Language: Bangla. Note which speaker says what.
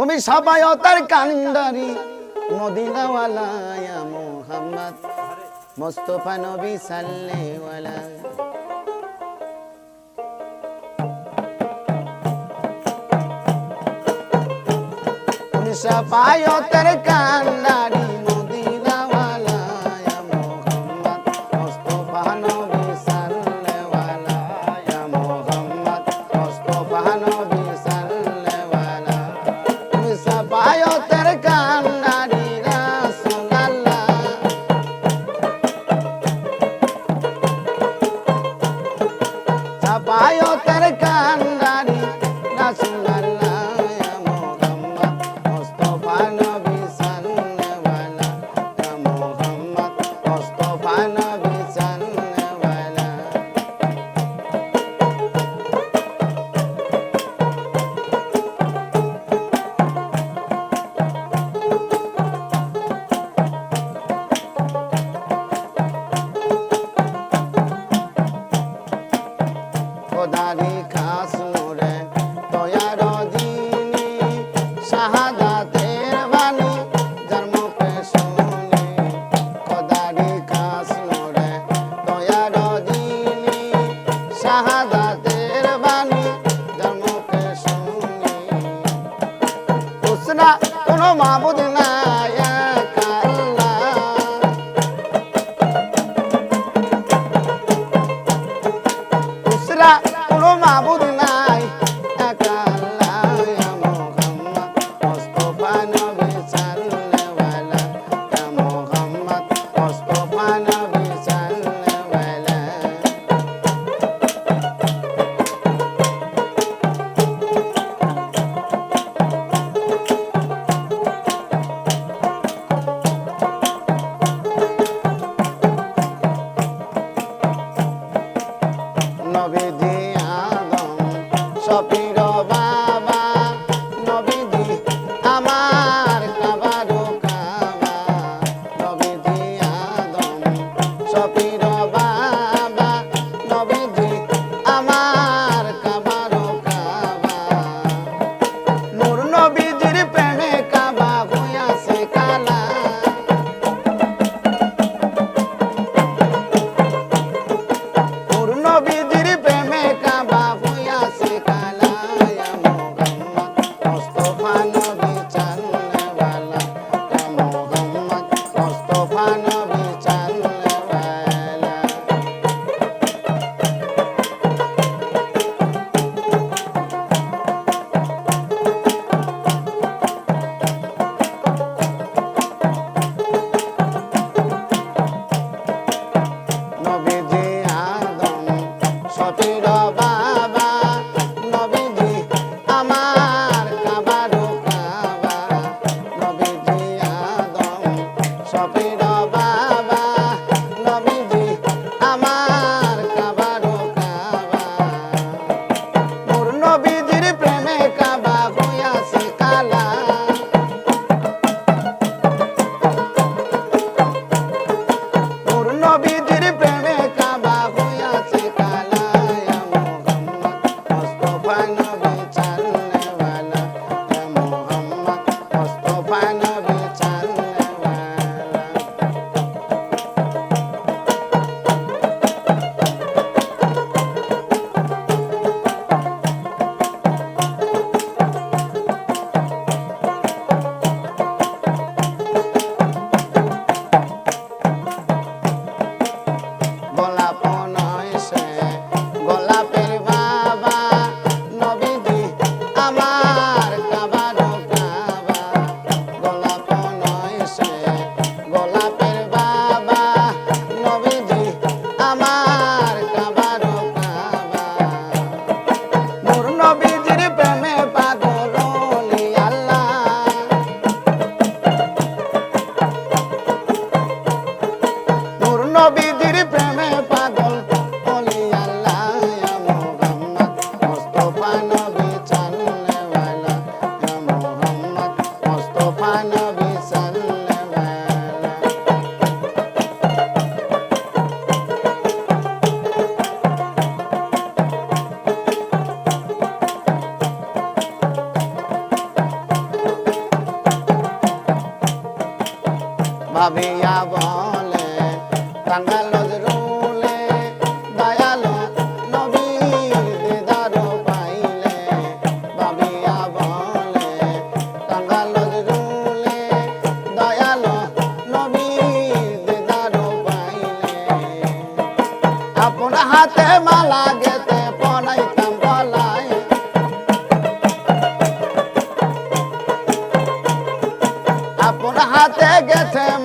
Speaker 1: তুমি সাবায়তার কান্ডারি। মদিনাওয়ালা মোহাম্মদ মোস্তফা নবী সাল্লেওয়ালা তুমি sasure Up. নবীজির প্রেমে পাগল, বলি আল্লাহ মোহাম্মদ মোস্তফা নবী চালনে ওয়ালা মোহাম্মদ মোস্তফা নবী চালনে ভাবিয়া বল হাতে মালা গেতে পনাইতাম বলাই আপন হাতে গেছে